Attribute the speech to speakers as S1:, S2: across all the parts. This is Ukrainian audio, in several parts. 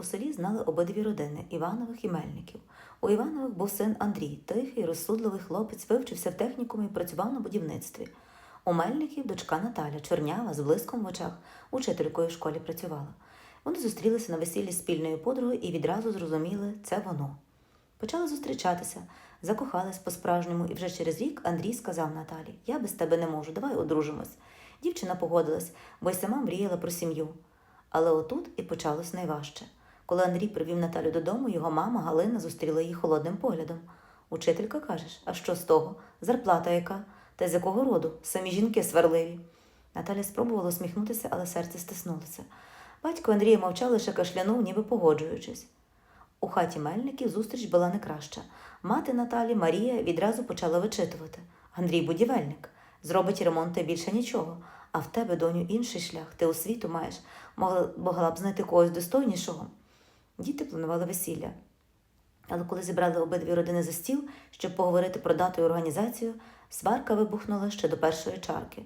S1: У селі знали обидві родини Іванових і Мельників. У Іванових був син Андрій, тихий, розсудливий хлопець, вивчився в технікумі і працював на будівництві. У Мельників дочка Наталя, чорнява, з блиском в очах, учителькою в школі працювала. Вони зустрілися на весіллі з спільною подругою і відразу зрозуміли це воно. Почали зустрічатися, закохались по-справжньому, і вже через рік Андрій сказав Наталі: Я без тебе не можу, давай одружимось. Дівчина погодилась, бо й сама мріяла про сім'ю. Але отут і почалось найважче. Коли Андрій привів Наталю додому, його мама Галина зустріла її холодним поглядом. Учителька кажеш, а що з того? Зарплата яка? Та з якого роду? Самі жінки сварливі. Наталя спробувала усміхнутися, але серце стиснулося. Батько Андрія мовчав, лише кашлянув, ніби погоджуючись. У хаті Мельників зустріч була не краща. Мати Наталі Марія відразу почала вичитувати. Андрій будівельник, зробить ремонт та більше нічого. А в тебе, доню, інший шлях, ти освіту маєш, могла, могла б знайти когось достойнішого. Діти планували весілля. Але коли зібрали обидві родини за стіл, щоб поговорити про дату і організацію, сварка вибухнула ще до першої чарки.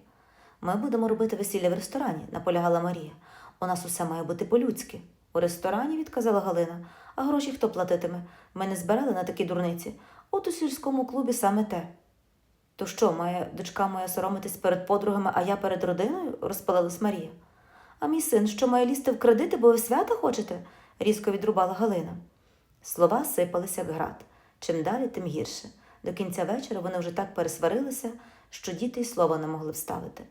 S1: Ми будемо робити весілля в ресторані, наполягала Марія. У нас усе має бути по-людськи. У ресторані, відказала Галина, а гроші хто платитиме? Ми не збирали на такі дурниці. От у сільському клубі саме те. То що, має дочка моя соромитись перед подругами, а я перед родиною? розпалилась Марія. А мій син, що має лізти в кредити, бо ви свята хочете? Різко відрубала Галина. Слова сипалися як град. Чим далі, тим гірше. До кінця вечора вони вже так пересварилися, що діти й слова не могли вставити.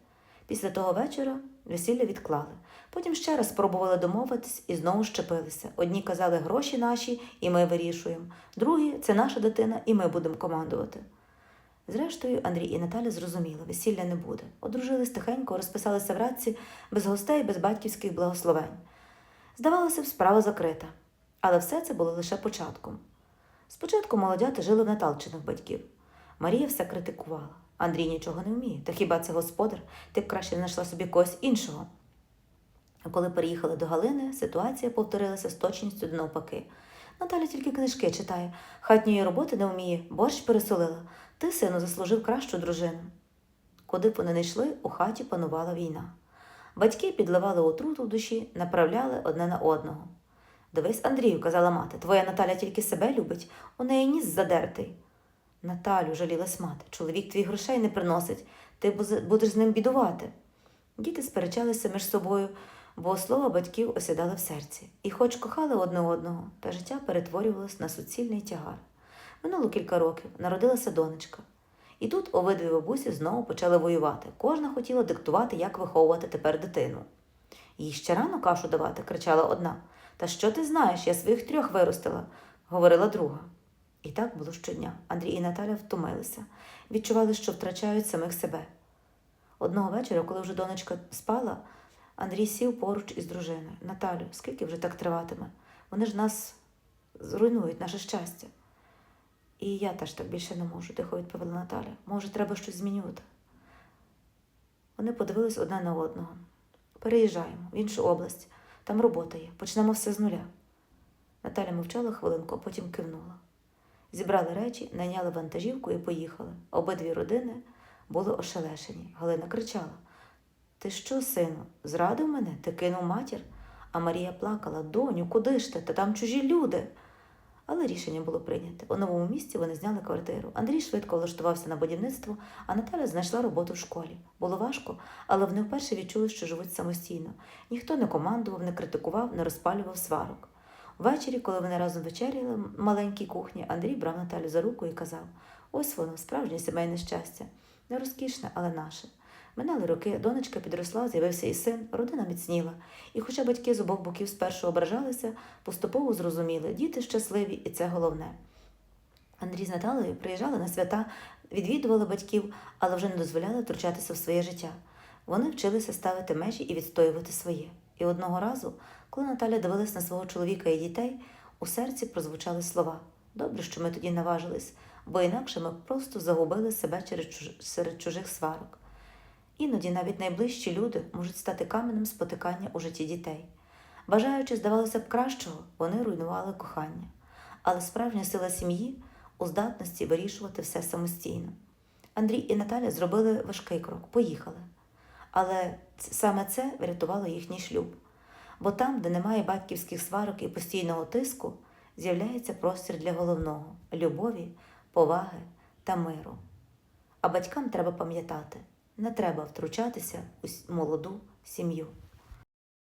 S1: Після того вечора весілля відклали. Потім ще раз спробували домовитись і знову щепилися. Одні казали гроші наші, і ми вирішуємо. Другі це наша дитина, і ми будемо командувати. Зрештою, Андрій і Наталя зрозуміли, весілля не буде. Одружились тихенько, розписалися в радці, без гостей, без батьківських благословень. Здавалося б, справа закрита. Але все це було лише початком. Спочатку молодята жили в Наталчиних батьків. Марія все критикувала. Андрій нічого не вміє. Та хіба це господар? Ти б краще знайшла собі когось іншого. А коли переїхали до Галини, ситуація повторилася з точністю до навпаки. Наталя тільки книжки читає, хатньої роботи не вміє, борщ пересолила. Ти, сину, заслужив кращу дружину. Куди б вони не йшли, у хаті панувала війна. Батьки підливали отруту в душі, направляли одне на одного. Дивись, Андрію, казала мати, твоя Наталя тільки себе любить, у неї ніс задертий. Наталю, жалілась мати, чоловік твій грошей не приносить, ти будеш з ним бідувати. Діти сперечалися між собою, бо слова батьків осідали в серці, і хоч кохали одне одного, та життя перетворювалось на суцільний тягар. Минуло кілька років, народилася донечка. І тут обидві бабусі знову почали воювати. Кожна хотіла диктувати, як виховувати тепер дитину. Їй ще рано кашу давати, кричала одна. Та що ти знаєш, я своїх трьох виростила, говорила друга. І так було щодня. Андрій і Наталя втомилися, відчували, що втрачають самих себе. Одного вечора, коли вже донечка спала, Андрій сів поруч із дружиною. Наталю, скільки вже так триватиме? Вони ж нас зруйнують, наше щастя. І я теж так більше не можу, тихо відповіла Наталя. Може, треба щось змінювати. Вони подивились одне на одного. Переїжджаємо в іншу область. Там робота є. Почнемо все з нуля. Наталя мовчала хвилинку, а потім кивнула. Зібрали речі, найняли вантажівку і поїхали. Обидві родини були ошелешені. Галина кричала: Ти що, сину, зрадив мене? Ти кинув матір? А Марія плакала: Доню, куди ж ти? Та там чужі люди. Але рішення було прийняте. У новому місці вони зняли квартиру. Андрій швидко влаштувався на будівництво, а Наталя знайшла роботу в школі. Було важко, але вони вперше відчули, що живуть самостійно. Ніхто не командував, не критикував, не розпалював сварок. Ввечері, коли вони разом вечеряли в маленькій кухні, Андрій брав Наталю за руку і казав: ось воно, справжнє сімейне щастя. Не розкішне, але наше. Минали роки, донечка підросла, з'явився і син, родина міцніла. І хоча батьки з обох боків спершу ображалися, поступово зрозуміли, діти щасливі, і це головне. Андрій з Наталею приїжджали на свята, відвідували батьків, але вже не дозволяли втручатися в своє життя. Вони вчилися ставити межі і відстоювати своє. І одного разу, коли Наталя дивилась на свого чоловіка і дітей, у серці прозвучали слова: Добре, що ми тоді наважились, бо інакше ми просто загубили себе серед чужих сварок. Іноді навіть найближчі люди можуть стати каменем спотикання у житті дітей. Бажаючи, здавалося б, кращого, вони руйнували кохання. Але справжня сила сім'ї у здатності вирішувати все самостійно. Андрій і Наталя зробили важкий крок, поїхали. Але саме це врятувало їхній шлюб. Бо там, де немає батьківських сварок і постійного тиску, з'являється простір для головного любові, поваги та миру. А батькам треба пам'ятати, не треба втручатися у молоду сім'ю.